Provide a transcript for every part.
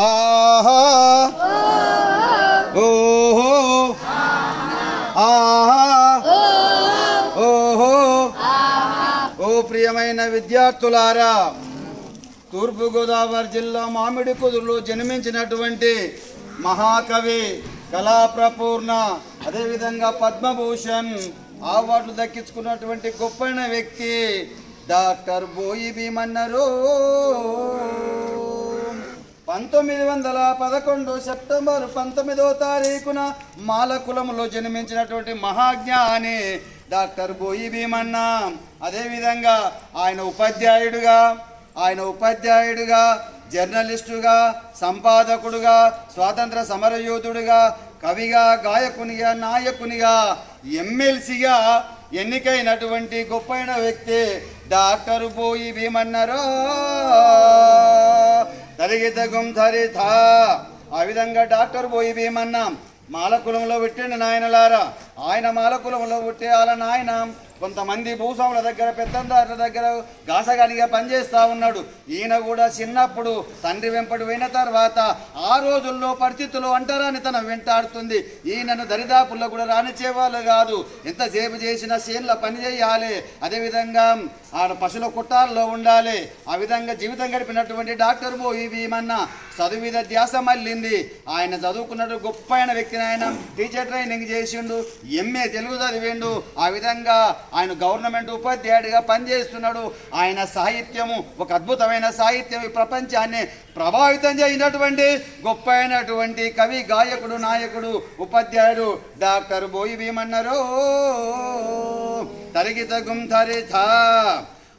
ఆహా. ఓహో. ఆహా. ఓహో. ఓ ప్రియమైన విద్యార్థులారా తూర్పుగోదావరి జిల్లా మామిడి కుదురులో జన్మించినటువంటి మహాకవి కళాప్రపూర్ణ అదేవిధంగా పద్మభూషణ్ అవార్డు దక్కించుకున్నటువంటి గొప్పైన వ్యక్తి డాక్టర్ బోయి భీమన్నరు పంతొమ్మిది వందల పదకొండు సెప్టెంబర్ పంతొమ్మిదో తారీఖున మాలకులంలో జన్మించినటువంటి మహాజ్ఞాని డాక్టర్ బోయి భీమన్న. అదేవిధంగా ఆయన ఉపాధ్యాయుడుగా ఆయన ఉపాధ్యాయుడిగా జర్నలిస్టుగా సంపాదకుడుగా స్వాతంత్ర సమరయోధుడిగా కవిగా గాయకునిగా నాయకునిగా ఎమ్మెల్సీగా ఎన్నికైనటువంటి గొప్పైన వ్యక్తి డాక్టర్ బోయి భీమన్నరో తరిగితగుం ధరిత ఆ విధంగా డాక్టర్ బోయి మాల మాలకులంలో పుట్టిండు నాయనలారా ఆయన మాలకులంలో పుట్టే వాళ్ళ నాయన కొంతమంది భూస్వాముల దగ్గర పెద్దందారుల దగ్గర గాసగానిగా పనిచేస్తూ ఉన్నాడు. ఈయన కూడా చిన్నప్పుడు తండ్రి వెంపడి పోయిన తర్వాత ఆ రోజుల్లో పరిస్థితులు అంటరాని తన వెంటాడుతుంది. ఈయనను దరిదాపుల్లో కూడా రానిచ్చేవాళ్ళు కాదు. ఎంతసేపు చేసినా చేనుల పని చేయాలి. అదేవిధంగా ఆడ పశువుల కుట్టాల్లో ఉండాలి. ఆ విధంగా జీవితం గడిపినటువంటి డాక్టర్ బోయి భీమన్న చదువు మీద ధ్యాస మళ్ళింది. ఆయన చదువుకున్నట్టు గొప్ప అయిన వ్యక్తిని ఆయన టీచర్ ట్రైనింగ్ చేసిండు. ఎంఏ తెలుగు చదివిండు. ఆ విధంగా ఆయన గవర్నమెంట్ ఉపాధ్యాయుడిగా పనిచేస్తున్నాడు. ఆయన సాహిత్యము ఒక అద్భుతమైన సాహిత్యం ఈ ప్రపంచాన్ని ప్రభావితం చేసినటువంటి గొప్ప అయినటువంటి కవి గాయకుడు నాయకుడు ఉపాధ్యాయుడు డాక్టర్ బోయి భీమన్నారు. తరిగి తగుం తరిత.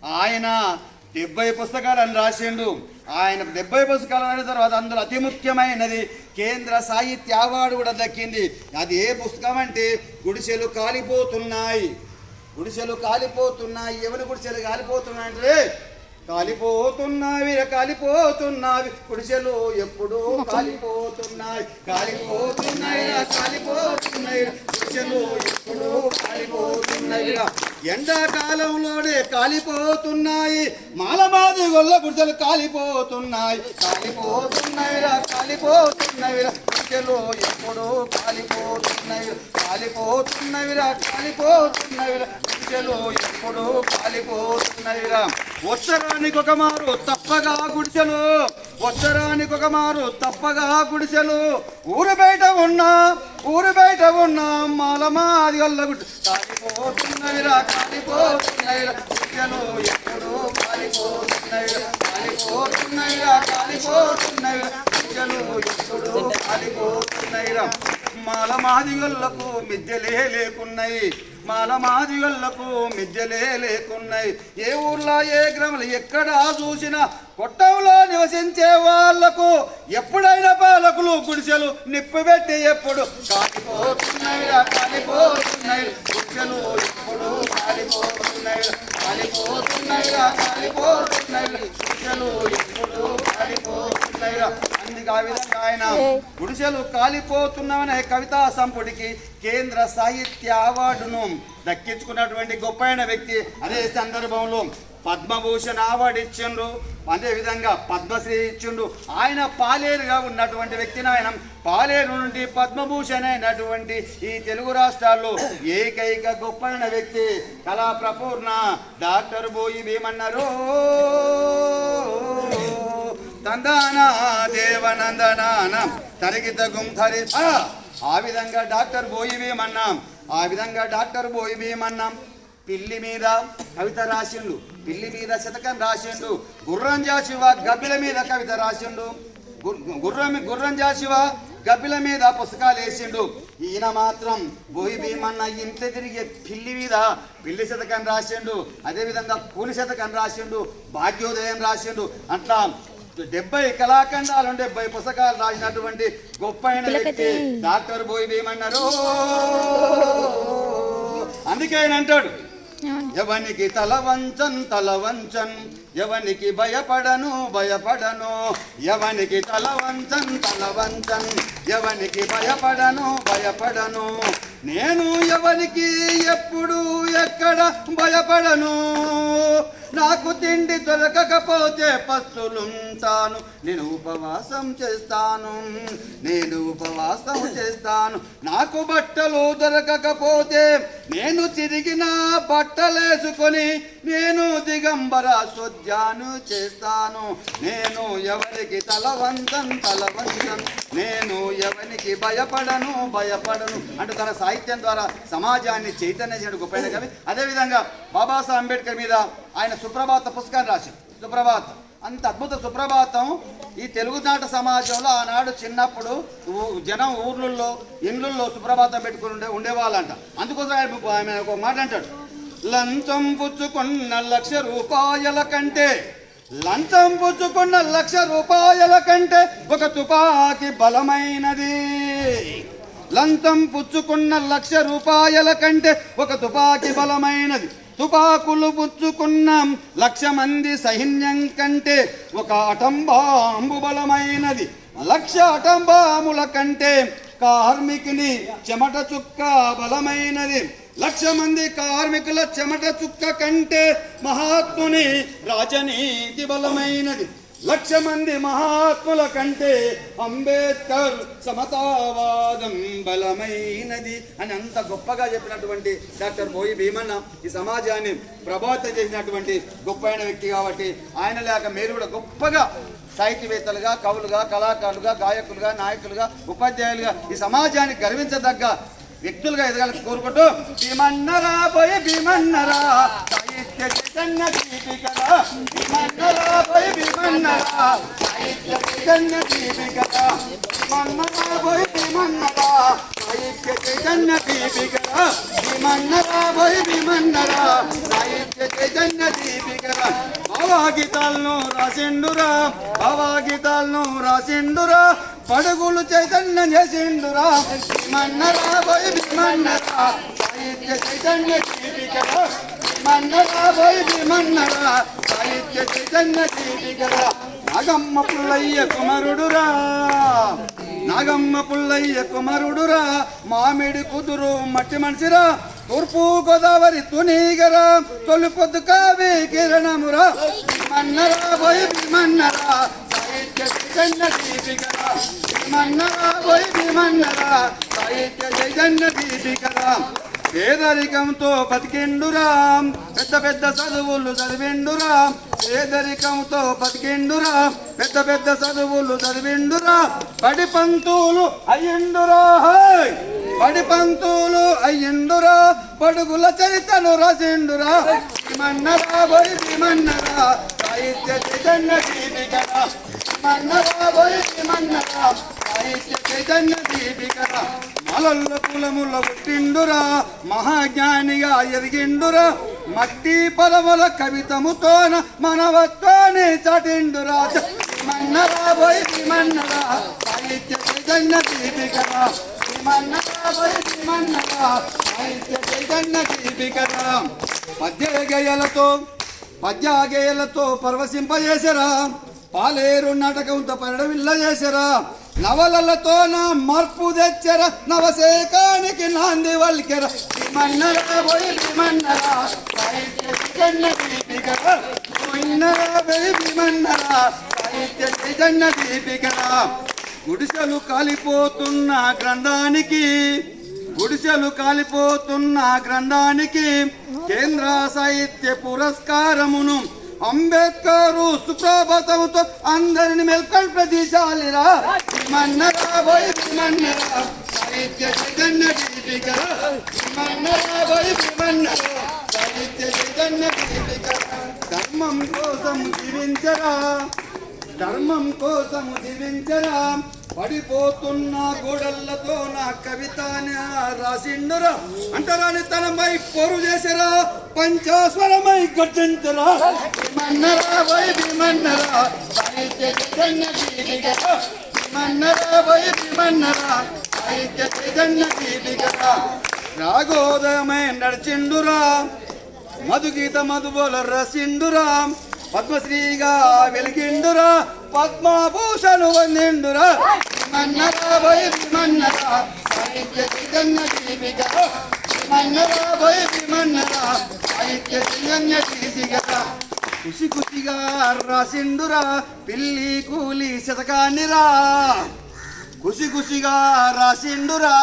ఆయన డెబ్బై పుస్తకాలను రాసిండు. ఆయన డెబ్బై పుస్తకాలు రాసిన తర్వాత అందులో అతి ముఖ్యమైనది కేంద్ర సాహిత్య అవార్డు కూడా దక్కింది. అది ఏ పుస్తకం అంటే గుడిసెలు కాలిపోతున్నాయి. గుడిసెలు కాలిపోతున్నాయి ఎవరి గుడిసెలు కాలిపోతున్నాయంటే కాలిపోతున్నావి కాలిపోతున్నావి గుడిసెలు ఎప్పుడు కాలిపోతున్నాయి కాలిపోతున్నాయి కాలిపోతున్నాయి గుడిసెలు ఎప్పుడు కాలిపోతున్నాయి. ఎండాకాలంలోనే కాలిపోతున్నాయి మాలబాది గొల్ల గుడిసెలు కాలిపోతున్నాయి కాలిపోతున్నాయి కాలిపోతున్నాయి గుడిసెలు ఎప్పుడు కాలిపోతున్నాయి కాలిపోతున్నవిరా కాలిపోతున్నవిరా గుడిసెలు ఎప్పుడు కాలిపోతున్నాయిరా ఉత్తరానికి ఒక మారు తప్పగా గుడిసెలు. ఉత్తరానికి ఒక మారు తప్పగా గుడిసెలు. ఊరు బయట ఉన్నా ఊరు బయట ఉన్నా మాలమాది వల్ల గుడి. కాలిపోతున్నవిరా కాలిపోతున్నవిరా గుడిసెలు ఎప్పుడు కాలిపోతున్నవిరా కాలిపోతున్నవిరా కాలిపోతున్నవిరా గుడిసెలు ఎప్పుడు కాలిపోతున్నవిరా మాల మాదిగొల్లకు మిద్దెలే లేకున్నాయి. మాల మాదిగొల్లకు మిద్దెలే లేకున్నాయి ఏ ఊర్లో ఏ గ్రామంలో ఎక్కడా చూసినా కొట్టంలో నివసించే వాళ్ళకు ఎప్పుడైనా పాలకులు గుడిసెలు నిప్పు పెట్టి ఎప్పుడు కాలిపోతున్నాయి కాలిపోతున్నాయి. గుడిసెలు ఎప్పుడు కాలిపోతున్నాయి కాలిపోతున్నాయి కాలిపోతున్నాయి. గుడిసెలు ఎప్పుడు కాలిపోతున్నాయి అందుకే ఆ విధంగా ఆయన గుడిసెలు కాలిపోతున్నామనే కవితా సంపుడికి కేంద్ర సాహిత్య అవార్డును దక్కించుకున్నటువంటి గొప్పైన వ్యక్తి అదే సందర్భంలో పద్మభూషణ్ అవార్డు ఇచ్చిండ్రు. అదేవిధంగా పద్మశ్రీ ఇచ్చిండు ఆయన పాలేరుగా ఉన్నటువంటి వ్యక్తిని ఆయన పాలేరు నుండి పద్మభూషణ్ అయినటువంటి ఈ తెలుగు రాష్ట్రాల్లో ఏకైక గొప్పైన వ్యక్తి కళా ప్రపూర్ణ డాక్టర్ బోయి భీమన్నారు. తందాన దేవనందనాన తరిగిత గుంధరి. ఆ విధంగా డాక్టర్ బోయి భీమన్నాం ఆ విధంగా డాక్టర్ బోయి భీమన్నాం. పిల్లి మీద కవిత రాసిండు పిల్లి మీద శతకం రాసిండు. గుర్రం జాశివ గబ్బిల మీద కవిత రాసిండు. గుర్రం గుర్రం జాశివ గబ్బిల మీద పుస్తకాలు వేసిండు. ఈయన మాత్రం బోయి భీమన్న ఇంట్లో తిరిగే పిల్లి మీద పిల్లి శతకం రాసిండు. అదేవిధంగా కూలి శతకం రాసిండు భాగ్యోదయం రాసిండు. అట్లా డెబ్బై కళాఖండాలు డెబ్బై పుస్తకాలు రాసినటువంటి గొప్ప వ్యక్తి డాక్టర్ బోయి భీమన్నారు. అందుకే ఆయన అంటాడు ఎవనికి తల వంచన్ తల వంచన్ ఎవనికి భయపడను భయపడను. ఎవనికి తల వంచన్ తల వంచన్ ఎవనికి భయపడను భయపడను. నేను ఎవరికి ఎప్పుడు ఎక్కడ భయపడను? నాకు తిండి దొరకకపోతే పస్తులుంటాను. నేను ఉపవాసం చేస్తాను. నేను ఉపవాసం చేస్తాను. నాకు బట్టలు దొరకకపోతే నేను చిరిగిన బట్టలేసుకొని నేను దిగంబర శుద్ధ్యాను చేస్తాను. నేను ఎవరికి తలవంతం తలవంతం. నేను ఎవరికి భయపడను భయపడను అంటూ తన సాహిత్యం ద్వారా సమాజాన్ని చైతన్య చేయడం గొప్ప కవి అదేవిధంగా బాబాసాహెబ్ అంబేద్కర్ మీద ఆయన సుప్రభాత పుస్తకాన్ని రాశారు సుప్రభాతం. అంత అద్భుత సుప్రభాతం ఈ తెలుగునాట సమాజంలో ఆనాడు చిన్నప్పుడు జనం ఊర్లలో ఇండ్లలో సుప్రభాతం పెట్టుకుని ఉండే ఉండేవాళ్ళంట. అందుకోసం ఆయన ఆయన ఒక మాట అంటాడు. లంచం పుచ్చుకున్న లక్ష రూపాయల కంటే లంచం పుచ్చుకున్న లక్ష రూపాయల కంటే ఒక తుపాకి బలమైనది. లంచం పుచ్చుకున్న లక్ష రూపాయల కంటే ఒక తుపాకి బలమైనది. తుపాకులు పుచ్చుకున్నాం. లక్ష మంది సైన్యం కంటే ఒక అటంబాంబు బలమైనది. లక్ష అటంబాముల కంటే కార్మికుని చెమట చుక్క బలమైనది. లక్ష మంది కార్మికుల చెమట చుక్క కంటే మహాత్ముని రాజనీతి బలమైనది. లక్ష మంది మహాత్ముల కంటే అంబేద్కర్ సమతావాదం బలమైనది అని అంత గొప్పగా చెప్పినటువంటి డాక్టర్ బోయి భీమన్న ఈ సమాజాన్ని ప్రభావితం చేసినటువంటి గొప్ప వ్యక్తి కాబట్టి ఆయన లేక మీరు కూడా గొప్పగా సాహిత్యవేత్తలుగా కవులుగా కళాకారులుగా గాయకులుగా నాయకులుగా ఉపాధ్యాయులుగా ఈ సమాజాన్ని గర్వించదగ్గ వ్యక్తులుగా ఎదగాలని కోరుకుంటూ భీమన్నరా పోయి భీమన్నరా. సాహిత్య చైతన్య దీపికరా భీమన్నరా పోయి భీమన్నరా. సాహిత్య చైతన్య దీపికరా భీమన్నరా పోయి భీమన్నరా సాహిత్య చైతన్య దీపికరా భీమన్నరా పోయి భీమన్నరా సాహిత్య చైతన్య దీపికరా భావాగీతాలను రాసిండురా. భావాగీతాలను రాసిండురా. పడుగులు చైతన్య చేసిండురా. భీమన్నరా పోయి భీమన్నరా సాహిత్య చైతన్య దీపికరా భీమన్నరా పోయి భీమన్నరా సాహిత్య చైతన్య దీపికరా నాగమ్మ పుల్లయ్య కుమరుడురా. నాగమ్మ పుల్లయ్య కుమరుడురా. మామిడి కుదురు మట్టి మనిషిరా. తూర్పు గోదావరి తునీగరా. తొలి పొద్దు కావి కిరణమురా. మన్నరా పోయి మన్నరా. సాహిత్య చైతన్య దీపికరా. భీమన్నరా పోయి మన్నరా. సాహిత్య చైతన్య దీపికరా. పేదరికంతో బతికెండురా. పెద్ద పెద్ద చదువులు చదివిండురా. పేదరికంతో బతికెండురా. పెద్ద పెద్ద చదువులు చదివిండురా. పడి పంతులు అయ్యిండురా. పడి పంతులు అయ్యిండురా. పడుగుల చరితను రాసిండురా. మన్నరా బొరి మన్నరా సాహిత్య చైతన్య దీపికరా మన్నరా బొరి మన్నరా సాహిత్య చైతన్య దీపికరా అలల్ల కులముల పుట్టిండురా మహాజ్ఞానిగా ఎదిగిండురా. మట్టి పదముల కవితముతోన మనవత్వాన్ని చటిండురా. మన్నరా పోయి మన్నరా సాహిత్య చైతన్య దీపికరా. మన్నరా పోయి మన్నరా సాహిత్య చైతన్య దీపికరా. పద్య గేయాలతో పద్య పరవశింపజేసరా. పాలేరు నాటకంతో పరిడవిల్ల చేసరా. నవలలతో నా మార్పు తెచ్చర? నవశేకానికి నాంది వల్కెర. పోయి మన్నరా సాహిత్య సాహిత్య దీపికరా గుడిసెలు కాలిపోతున్న గ్రంథానికి గుడిసెలు కాలిపోతున్న గ్రంథానికి కేంద్ర సాహిత్య పురస్కారమును అంబేద్కర్ సుప్రభాతంతో అందరిని మేల్కొల్పదీశాలిరా మన్నరా పోయి మన్నరా? సాహిత్య చైతన్య దీపికరా మన్నరా పోయి మన్నరా? సాహిత్య జగన్న దీపిక ధర్మం కోసం జీవించరా? ధర్మం కోసము జీవించరా? పడిపోతున్న గోడలతో నా కవిత రాసిండురా. అంటరాని తనమై పొరు చేసిరా పంచాస్వరమై గర్జించరా. మన్నరా వై భీమన్నరా మన్నరా వై భీమన్నరా సాహిత్య చైతన్య దీపికరా. రాగోదయమై నడిచిండురా మధుగీత మధుబోల రసిండురా. పద్మశ్రీగా వెలిగిండురా పద్మభూషణు వందిండురా మన్నరా భయ మన్నరా సాహిత్య చైతన్య దీపిక మన్నరా భయ మన్నరా సాహిత్య చైతన్య దీపిక ఖుషి ఖుషిగా రాసిండురా పిల్లి కూలి శతకాన్నిరా. ఖుషి ఖుషిగా రాసిండురా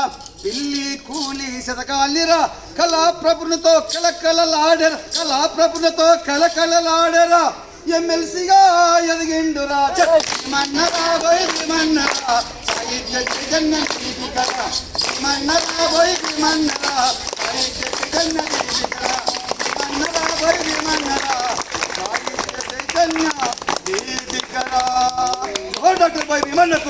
పిల్లి కూలి శతకాలిరా కళా ప్రభునితో కలకలలాడర కళా ప్రభునితో కలకలలాడరా ఎమ్మెల్సీగా ఎదిగిండురా మన్నరా పోయి మన్నరా సాహిత్య జగన్న దీపికరా మన్నరా పోయి మన్నరా సాహిత్య జగన్న దీపికరా మన్నరా పోయి మన్నరా సాహిత్య జగన్న దీపికరా ఓ డాక్టర్ పోయి భీమన్నకు